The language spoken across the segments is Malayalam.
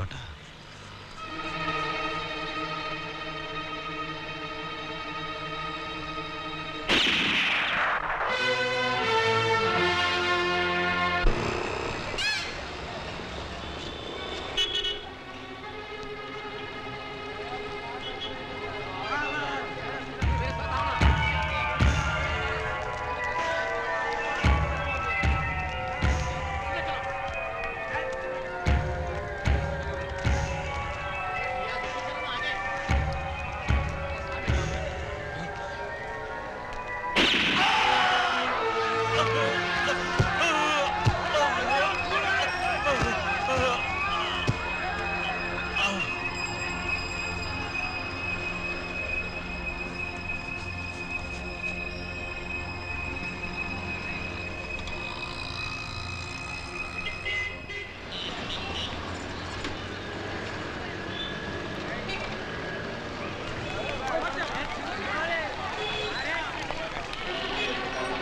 చోట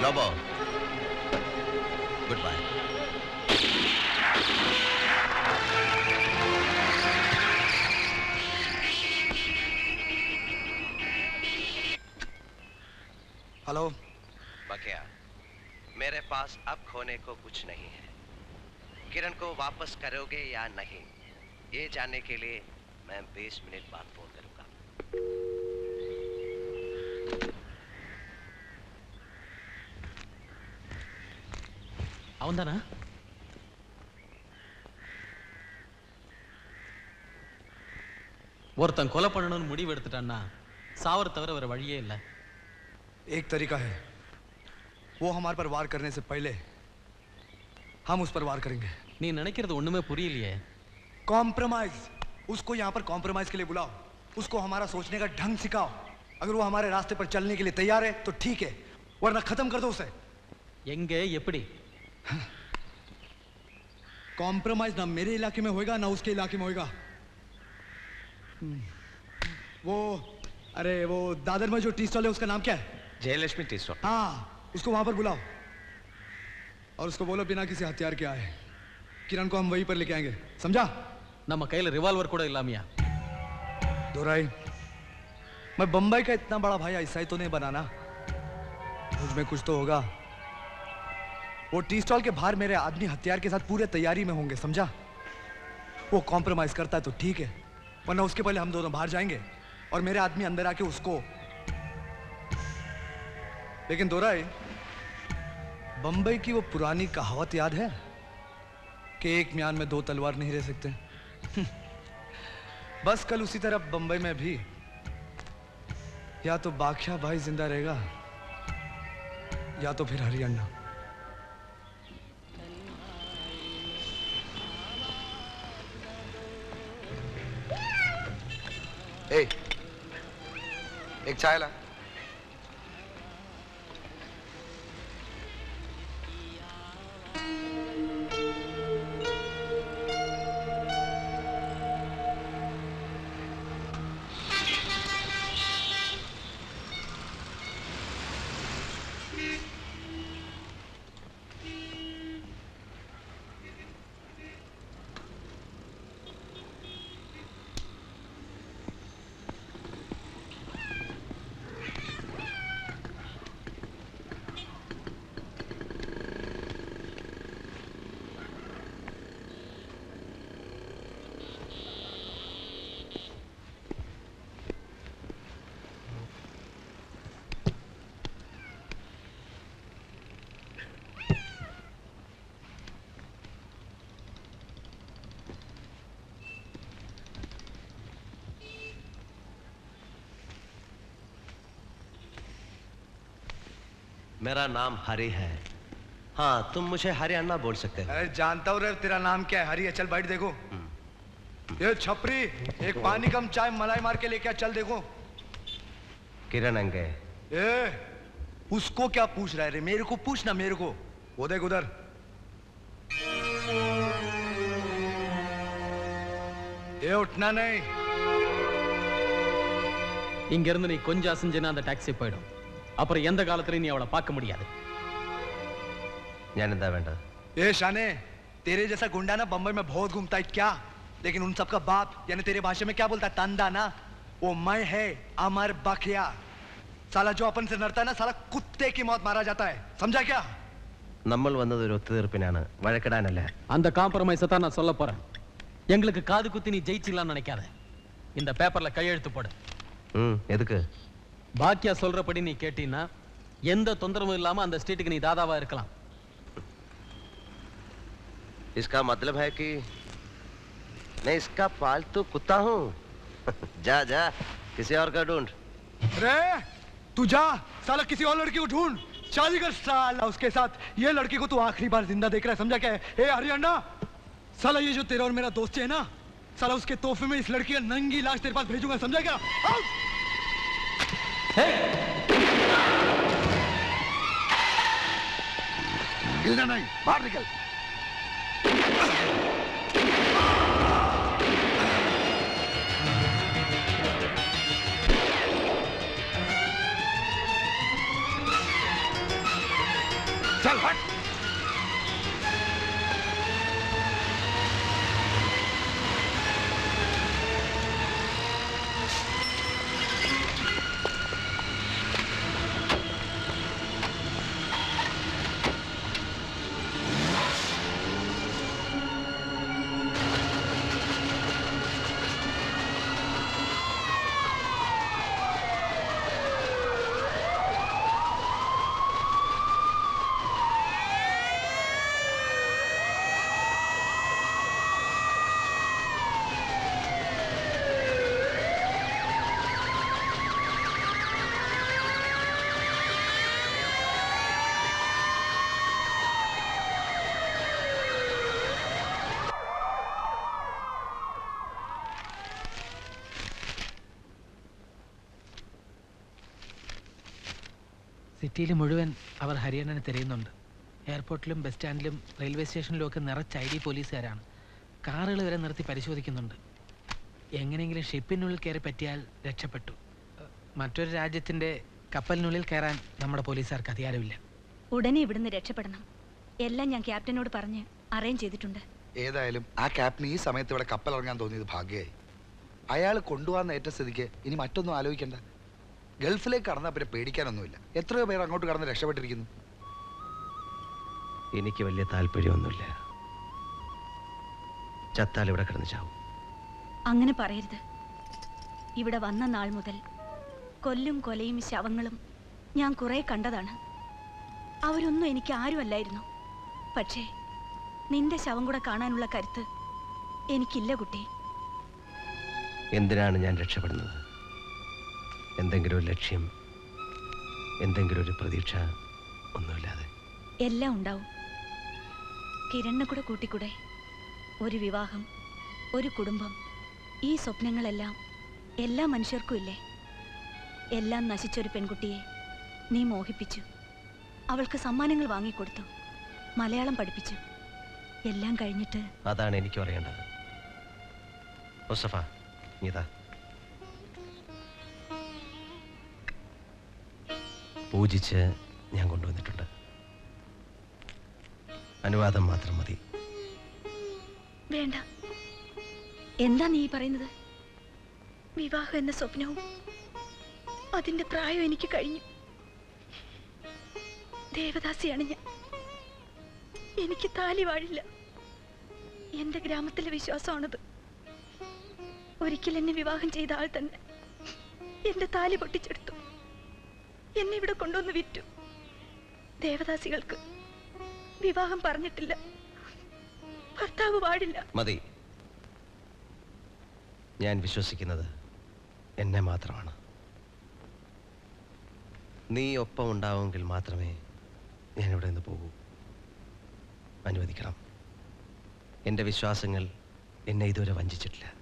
छोटा Lobo. Goodbye. हेलो बकिया मेरे पास अब खोने को कुछ नहीं है किरण को वापस करोगे या नहीं ये जानने के लिए मैं 20 मिनट बाद फ़ोन அவன்தானா ஒருத்தன் கொலை பண்ணணும்னு முடிவு எடுத்துட்டான்னா சாவர தவிர வேற வழியே இல்லை एक तरीका है वो हमारे पर वार करने से पहले हम उस पर वार करेंगे நீ நினைக்கிறது ஒண்ணுமே புரியலையே कॉम्प्रोमाइज उसको यहाँ पर कॉम्प्रोमाइज के लिए बुलाओ उसको हमारा सोचने का ढंग सिखाओ अगर वो हमारे रास्ते पर चलने के लिए तैयार है तो ठीक है वरना खत्म कर दो उसे எங்க எப்படி कॉम्प्रोमाइज ना मेरे इलाके में होएगा ना उसके इलाके में होएगा। वो अरे वो दादर में जो टी स्टॉल है उसका नाम क्या है? Jayalakshmi tea stall. हाँ उसको वहाँ पर बुलाओ। और उसको बोलो बिना किसी हथियार के आए। किरण को हम वहीं पर लेके आएँगे। समझा? ना ಕೈಯಲ್ಲಿ रिवॉल्वर कोड़ा इलामिया ಮಿಯಾ दोराई मैं बंबई का इतना बड़ा भाई ऐसा ही तो नहीं बनाना। मुझमें कुछ तो होगा। वो टी स्टॉल के बाहर मेरे आदमी हथियार के साथ पूरे तैयारी में होंगे, समझा? वो कॉम्प्रोमाइज करता है तो ठीक है, वरना उसके पहले हम दोनों बाहर जाएँगे और मेरे आदमी अंदर आके उसको लेकिन दोराई बम्बई की वो पुरानी कहावत याद है? कि एक म्यान में दो तलवार नहीं रह सकते। बस कल उसी तरह बंबई में भी। या तो बादशाह भाई ज़िंदा रहेगा, या तो फिर हरियाणा। एक चाय ला। मेरा नाम हरि है हाँ तुम मुझे हरियाणा बोल सकते हो अरे जानता हूँ रे तेरा नाम क्या है हरी चल बैठ देखो ये छपरी एक पानी कम चाय मलाई मार के लेके आ, चल देखो किरण अंगे ए उसको क्या पूछ रहा है रे मेरे को पूछ ना मेरे को वो देख उधर ये उठना नहीं இங்க இருந்து நீ கொஞ்சம் அசைஞ்சுனா அந்த டாக்ஸி போயிடும் அப்புறம் எந்த காலத்துலயும் நீ அவளை பார்க்க முடியாது ഞാൻ എന്താ വേണ്ടത് ए शाने तेरे जैसा गुंडा ना बम्बई में बहुत घूमता है क्या लेकिन उन सबका बाप यानी तेरे भाषा में क्या बोलता है तंदा ना वो मैं है अमर बखिया साला जो अपन से नड़ता है ना साला कुत्ते की मौत मारा जाता है समझा क्या നമ്മൾ വന്നത് ഒരു ഒത്തുതീർപ്പിനാണ് വഴക്കിടാനല്ല அந்த காம்ப்ரமைஸை தான் நான் சொல்ல போறேன் எங்களுக்கு காது குத்தி நீ ஜெயிச்சிடலாம்னு நினைக்காத இந்த பேப்பர்ல கையெழுத்து போடு ഉം, എതുക്ക് பாக்கியா சொல்றபடி நீ கேட்டீன்னா எந்த தொந்தரவும் இல்லாம அந்த ஸ்ட்ரீட்டுக்கு நீ தாதாவா இருக்கலாம் इसका मतलब है कि मैं इसका पालतू कुत्ता हूँ जा जा किसी और का ढूंढ अरे तू जा साला किसी और लड़की को ढूंढ शादी कर साला उसके साथ ये लड़की को तू आखिरी बार जिंदा देख रहा है समझा क्या है ए हरियाणा साला ये जो तेरा और मेरा दोस्त है ना साला उसके तोहफे में इस लड़की का नंगी लाश तेरे पास भेजूंगा समझा क्या आउट! हिलना नहीं बाहर निकल चल हट സിറ്റിയിൽ മുഴുവൻ അവർ ഹരിയാണനെ തിരയുന്നുണ്ട്. എയർപോർട്ടിലും ബസ് സ്റ്റാൻഡിലും റെയിൽവേ സ്റ്റേഷനിലും ഒക്കെ നിറച്ച് ഐ ഡി പോലീസുകാരാണ്. കാറുകൾ വരെ നിർത്തി പരിശോധിക്കുന്നുണ്ട്. എങ്ങനെയെങ്കിലും ഷിപ്പിനുള്ളിൽ കയറി പറ്റിയാൽ രക്ഷപ്പെട്ടു. മറ്റൊരു രാജ്യത്തിന്റെ കപ്പലിനുള്ളിൽ കയറാൻ നമ്മുടെ പോലീസുകാർക്ക് അധികാരമില്ല. ഉടനെ ഇവിടുന്ന് രക്ഷപ്പെടണം. എല്ലാം ഞാൻ ക്യാപ്റ്റനോട് പറഞ്ഞ് അറേഞ്ച് ചെയ്തിട്ടുണ്ട്. ഏതായാലും ആ ക്യാപ്റ്റന് ഈ സമയത്ത് ഇവിടെ കപ്പൽ ഇറങ്ങാൻ തോന്നിയത് ഭാഗ്യമായി. അയാൾ കൊണ്ടുപോകാൻ ഏറ്റ സ്ഥിതിക്ക് ഇനി മറ്റൊന്നും ആലോചിക്കണ്ട. ഗൾഫിലേക്ക് കടന്നാൽ പിന്നെ പേടിക്കാനൊന്നുമില്ല. എത്രയോ പേർ അങ്ങോട്ട് കടന്ന് രക്ഷപ്പെട്ടിരിക്കുന്നു. എനിക്ക് വലിയ താല്പര്യമൊന്നുമില്ല. ചത്താൽ ഇവിടെ കിടന്ന് ചാവും. അങ്ങനെ പറയരുത്. ഇവിടെ വന്ന നാൾ മുതൽ കൊല്ലും കൊലയും ശവങ്ങളും ഞാൻ കുറെ കണ്ടതാണ്. അവരൊന്നും എനിക്ക് ആരുമല്ലായിരുന്നു. പക്ഷേ നിന്റെ ശവം കൂടെ കാണാനുള്ള കരുത്ത് എനിക്കില്ല കുട്ടി. എന്തിനാണ് ഞാൻ രക്ഷപ്പെടുന്നത്? എന്തെങ്കിലും ഒരു ലക്ഷ്യം എന്തെങ്കിലും ഒരു പ്രതീക്ഷ ഒന്നുമില്ലാതെ. എല്ലാം ഉണ്ടാവും. കിരണ്ണ കൂടെ കൂട്ടിക്കൂടെ? ഒരു വിവാഹം ഒരു കുടുംബം ഈ സ്വപ്നങ്ങളെല്ലാം എല്ലാ മനുഷ്യർക്കും ഇല്ലേ? എല്ലാം നശിച്ചൊരു പെൺകുട്ടിയെ നീ മോഹിപ്പിച്ചു. അവൾക്ക് സമ്മാനങ്ങൾ വാങ്ങിക്കൊടുത്തു. മലയാളം പഠിപ്പിച്ചു. എല്ലാം കഴിഞ്ഞിട്ട് അതാണ് എനിക്ക് അറിയേണ്ടത്. മുസ്തഫ നീതാ പൂജിച്ച് ഞാൻ കൊണ്ടുവന്നിട്ടുണ്ട്. അനുവാദം മാത്രം മതി. വേണ്ട. എന്താ നീ പറയുന്നത്? വിവാഹം എന്ന സ്വപ്നവും അതിന്റെ പ്രായം എനിക്ക് കഴിഞ്ഞു. ദേവദാസിയാണ് ഞാൻ. എനിക്ക് താലി വാഴില്ല. എന്റെ ഗ്രാമത്തിലെ വിശ്വാസമാണത്. ഒരിക്കൽ എന്നെ വിവാഹം ചെയ്ത ആൾ തന്നെ എന്റെ താലി പൊട്ടിച്ചെടുത്തു. എന്നെ ഇവിടെ കൊണ്ടുവന്ന് വിറ്റു. ദേവദാസികൾക്ക് വിവാഹം പറഞ്ഞിട്ടില്ല. ഭർത്താവ് പാടില്ല. മതി. ഞാൻ വിശ്വസിക്കുന്നത് എന്നെ മാത്രമാണ്. നീ ഒപ്പം ഉണ്ടാവുമെങ്കിൽ മാത്രമേ ഞാൻ ഇവിടെ നിന്ന് പോകൂ. അനുവദിക്കണം. എന്റെ വിശ്വാസങ്ങൾ എന്നെ ഇതുവരെ വഞ്ചിച്ചിട്ടില്ല.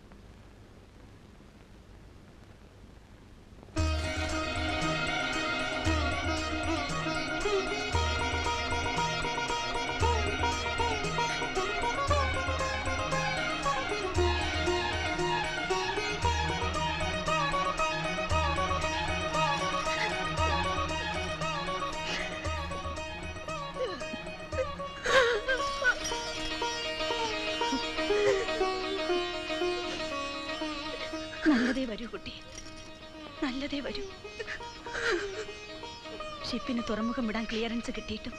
ഷിപ്പിന് തുറമുഖം വിടാൻ ക്ലിയറൻസ് കിട്ടിയിട്ടും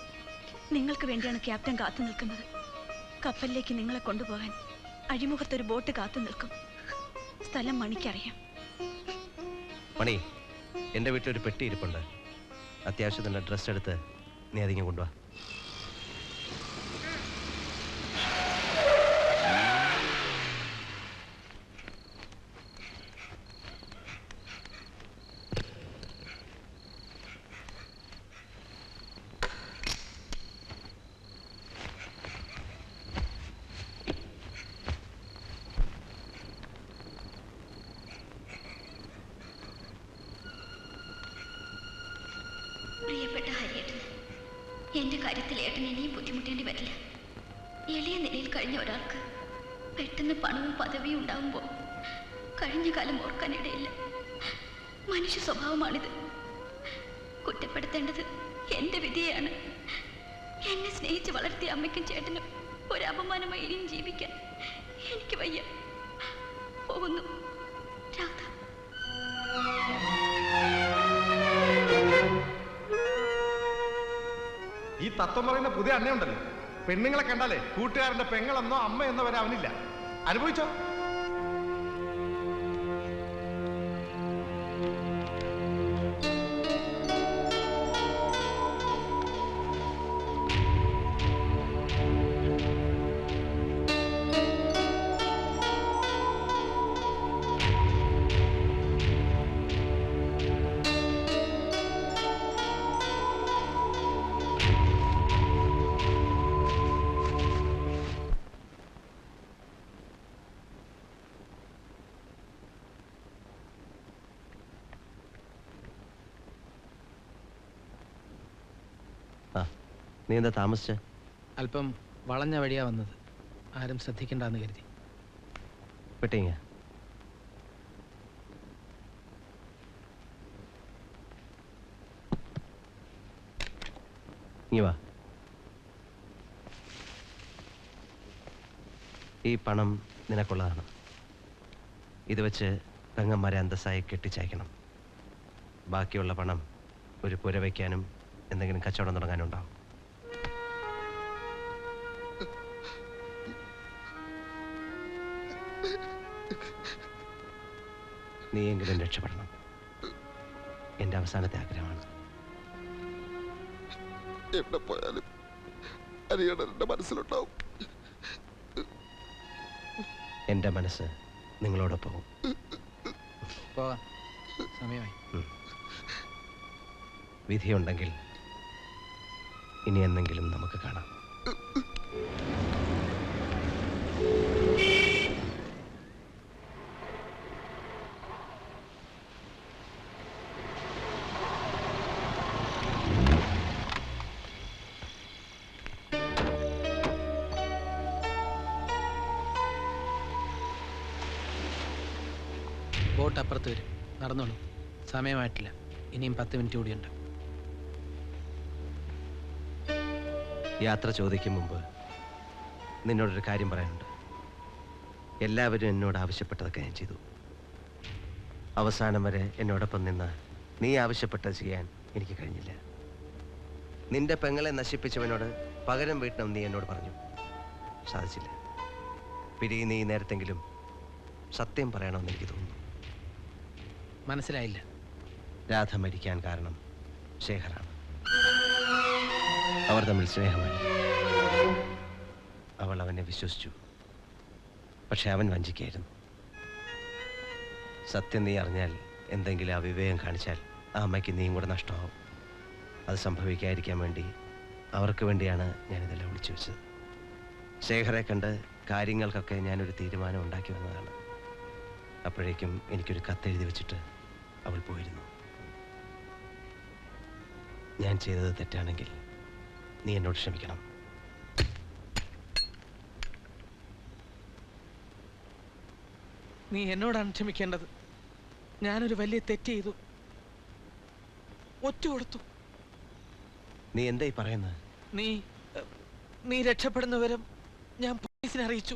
നിങ്ങൾക്ക് വേണ്ടിയാണ് ക്യാപ്റ്റൻ കാത്തു നിൽക്കുന്നത്. കപ്പലിലേക്ക് നിങ്ങളെ കൊണ്ടുപോകാൻ അഴിമുഖത്തൊരു ബോട്ട് കാത്തു നിൽക്കും. സ്ഥലം മണിക്കറിയാം. മണി എന്റെ വീട്ടിലൊരു പെട്ടി ഇരിപ്പുണ്ട്. അത്യാവശ്യത്തിന്റെ ഡ്രസ്സ് എടുത്ത് നീ അതിങ്ങ് കൊണ്ടുവാ. ഏട്ടൻ ഇനിയും ബുദ്ധിമുട്ടേണ്ടി വരില്ല. എളിയ നിലയിൽ കഴിഞ്ഞ ഒരാൾക്ക് പെട്ടെന്ന് പണവും പദവിയും ഉണ്ടാകുമ്പോൾ കഴിഞ്ഞ കാലം ഓർക്കാനിടയില്ല മനുഷ്യ സ്വഭാവമാണിത്. കുറ്റപ്പെടുത്തേണ്ടത് എന്റെ വിധിയാണ്. എന്നെ സ്നേഹിച്ച് വളർത്തിയ അമ്മയ്ക്കും ചേട്ടനും ഒരു അപമാനമായി ഇനിയും ജീവിക്കാൻ എനിക്ക് വയ്യ. പോകുന്നു. തത്വം പറയുന്ന പുതിയ അണ്ണയുണ്ടല്ലോ പെണ്ണുങ്ങളെ കണ്ടാലേ കൂട്ടുകാരന്റെ പെങ്ങളെന്നോ അമ്മയെന്നോ വരെ അവനില്ല. അനുഭവിച്ചോ? നീ എന്താ താമസിച്ച? അല്പം വളഞ്ഞ വഴിയാ വന്നത്. ആരും ശ്രദ്ധിക്കണ്ടെന്ന് കരുതി. പെട്ടിങ്ങ. വാ. ഈ പണം നിനക്കുള്ളതാണ്. ഇത് വെച്ച് പെങ്ങന്മാരെ അന്തസ്സായി കെട്ടിച്ചയക്കണം. ബാക്കിയുള്ള പണം ഒരു പുര വയ്ക്കാനും എന്തെങ്കിലും കച്ചവടം തുടങ്ങാനും നീയെങ്കിലും രക്ഷപ്പെടണം. എന്റെ അവസാനത്തെ ആഗ്രഹമാണ്. എവിടെ പോയാലും എന്റെ മനസ്സിലുണ്ടാവും. എന്റെ മനസ്സ് നിങ്ങളോടൊപ്പവും. പോകാം. സമയമായി. വിധിയുണ്ടെങ്കിൽ ഇനി എന്നെങ്കിലും നമുക്ക് കാണാം. ബോട്ട് അപ്പുറത്ത് വരും. നടന്നോളൂ. സമയമായിട്ടില്ല. ഇനിയും പത്ത് മിനിറ്റ് കൂടിയുണ്ട്. യാത്ര ചോദിക്കും മുമ്പ് നിന്നോടൊരു കാര്യം പറയാനുണ്ട്. എല്ലാവരും എന്നോട് ആവശ്യപ്പെട്ടതൊക്കെ ഞാൻ ചെയ്തു. അവസാനം വരെ എന്നോടൊപ്പം നിന്ന് നീ ആവശ്യപ്പെട്ടത് ചെയ്യാൻ എനിക്ക് കഴിഞ്ഞില്ല. നിന്റെ പെങ്ങളെ നശിപ്പിച്ചവനോട് പകരം വീട്ടണം നീ എന്നോട് പറഞ്ഞു. സാധിച്ചില്ല. പിരി നീ നേരത്തെങ്കിലും സത്യം പറയണമെന്ന് എനിക്ക് തോന്നുന്നു. മനസ്സിലായില്ല. രാധ മരിക്കാൻ കാരണം ശേഖറാണ്. അവർ തമ്മിൽ സ്നേഹമായി. അവൾ അവനെ വിശ്വസിച്ചു. പക്ഷെ അവൻ വഞ്ചിക്കായിരുന്നു. സത്യം നീ അറിഞ്ഞാൽ എന്തെങ്കിലും അവിവേകം കാണിച്ചാൽ ആ അമ്മയ്ക്ക് നീയും കൂടെ നഷ്ടമാവും. അത് സംഭവിക്കാതിരിക്കാൻ വേണ്ടി അവർക്ക് വേണ്ടിയാണ് ഞാനിതെല്ലാം വിളിച്ചു വെച്ചത്. ശേഖരെ കണ്ട് കാര്യങ്ങൾക്കൊക്കെ ഞാനൊരു തീരുമാനം ഉണ്ടാക്കി വന്നതാണ്. അപ്പോഴേക്കും എനിക്കൊരു കത്തെഴുതി വെച്ചിട്ട് അവൾ പോയിരുന്നു. ഞാൻ ചെയ്തത് തെറ്റാണെങ്കിൽ നീ എന്നോട് ക്ഷമിക്കണം. നീ എന്നോടാണ് ക്ഷമിക്കേണ്ടത്. ഞാനൊരു വലിയ തെറ്റ് ചെയ്തു. ഒറ്റ കൊടുത്തു. നീ എന്തായി പറയുന്നത്? നീ നീ രക്ഷപ്പെടുന്നവരും ഞാൻ പോലീസിനെ അറിയിച്ചു.